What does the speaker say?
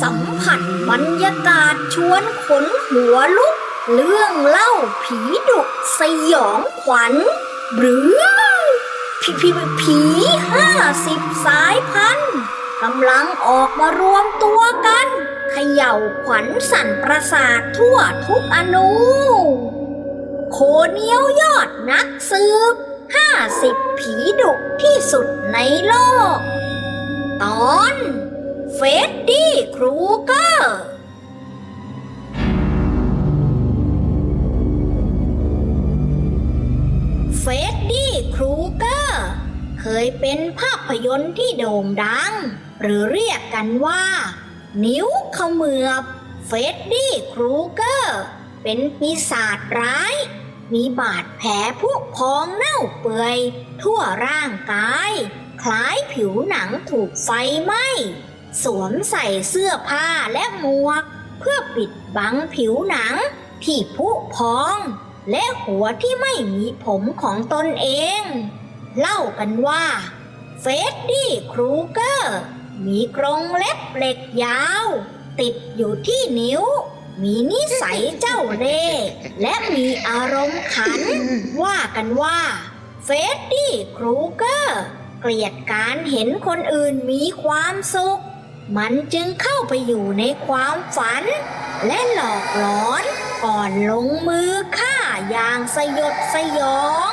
สัมผัสบรรยากาศชวนขนหัวลุก เรื่องเล่าผีดุสยองขวัญ หรือผีผีผีห้าสิบสายพันธุ์กำลังออกมารวมตัวกันเขย่าขวัญสั่นประสาททั่วทุกอนูโคเนียวยอดนักสืบห้าสิบผีดุที่สุดในโลก ตอน เฟดดี้ครูเกอร์ เฟดดี้ครูเกอร์ เคยเป็นภาพยนตร์ที่โด่งดัง หรือเรียกกันว่า นิ้วเขมือบเฟดดี้ครูเกอร์ เป็นปีศาจร้าย มีบาดแผลพุพองเน่าเปื่อย ทั่วร่างกาย คล้ายผิวหนังถูกไฟไหม้ สวมใส่เสื้อผ้าและหมวก เพื่อปิดบังผิวหนัง ที่พุพอง และหัวที่ไม่มีผมของตนเอง เล่ากันว่าเฟดดี้ครูเกอร์ มีกรงเล็บเหล็กยาว ติดอยู่ที่นิ้ว มีนิสัยเจ้าเล่ห์และมีอารมณ์ขัน ว่ากันว่าเฟดดี้ครูเกอร์เกลียดการเห็นคนอื่นมีความสุข มันจึงเข้าไปอยู่ในความฝัน และหลอกหลอนก่อนลงมือฆ่าอย่างสยดสยอง